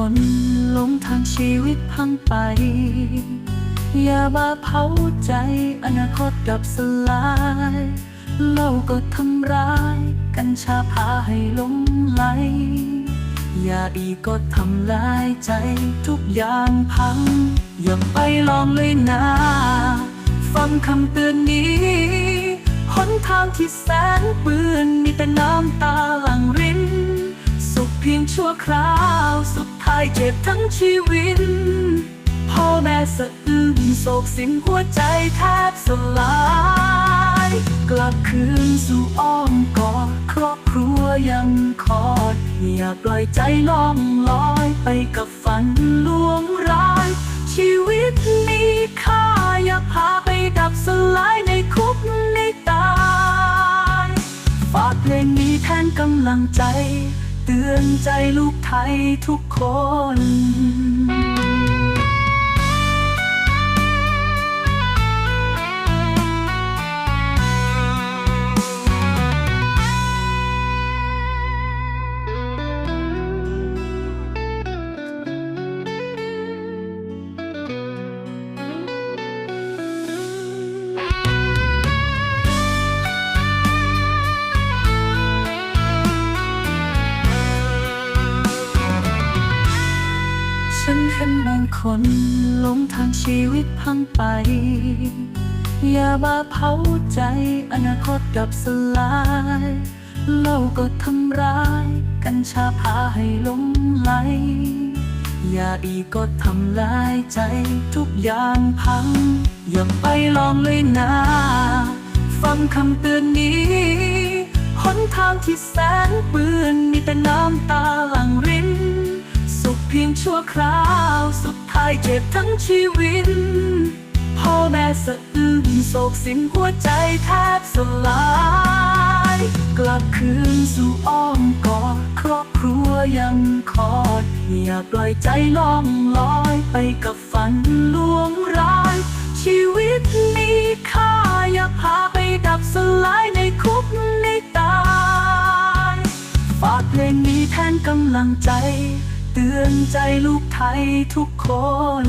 คนหลงทางชีวิตพังไป อย่ามาเผาใจอนาคตกับสลายเหล่าก็ทำร้าย กัญชาพาให้ลงไหลอย่าอีกก็ทำลายใจทุกอย่างพัง อย่าไปลองเลยนะ ฟังคำเตือนนี้หนทางที่แสนเปื้อนมีแต่น้ำตาหลั่งรี ชั่วคราวสุดท้ายเจ็บทั้งชีวิต พ่อแม่สะอื้นโศกสิ้นหัวใจแทบสลาย กลับคืนสู่อ้อมกอดครอบครัวยังคอยอย่าปล่อยใจล่องลอยไปกับฝันลวงร้าย ชีวิตมีค่าอย่าพาไปดับสลายในคุกในตายฝากเพลงนี้แทนกำลังใจ เตือนใจลูกไทยทุกคน ฉันเห็นบางคนหลงทางชีวิตพังไป อย่ามาเผาใจอนาคตกับสลายเล่าก็ทำร้าย กัญชาพาให้หลงไหลอย่าอีกก็ทำลายใจทุกอย่างพัง อย่าไปลองเลยนะ ฟังคำเตือนนี้หนทางที่แสนเปื้อนมีแต่น้ำตา ชั่วคราวสุดท้ายเจ็บทั้งชีวิต พ่อแม่สะอื้นโศกสิ้นหัวใจแทบสลาย กลับคืนสู่อ้อมกอดครอบครัวยังคอยอย่าปล่อยใจล่องลอยไปกับฝันลวงร้าย ชีวิตมีค่าอย่าพาไปดับสลายในคุกในตาย ฝากเพลงนี้แทนกำลังใจ เตือนใจลูกไทยทุกคน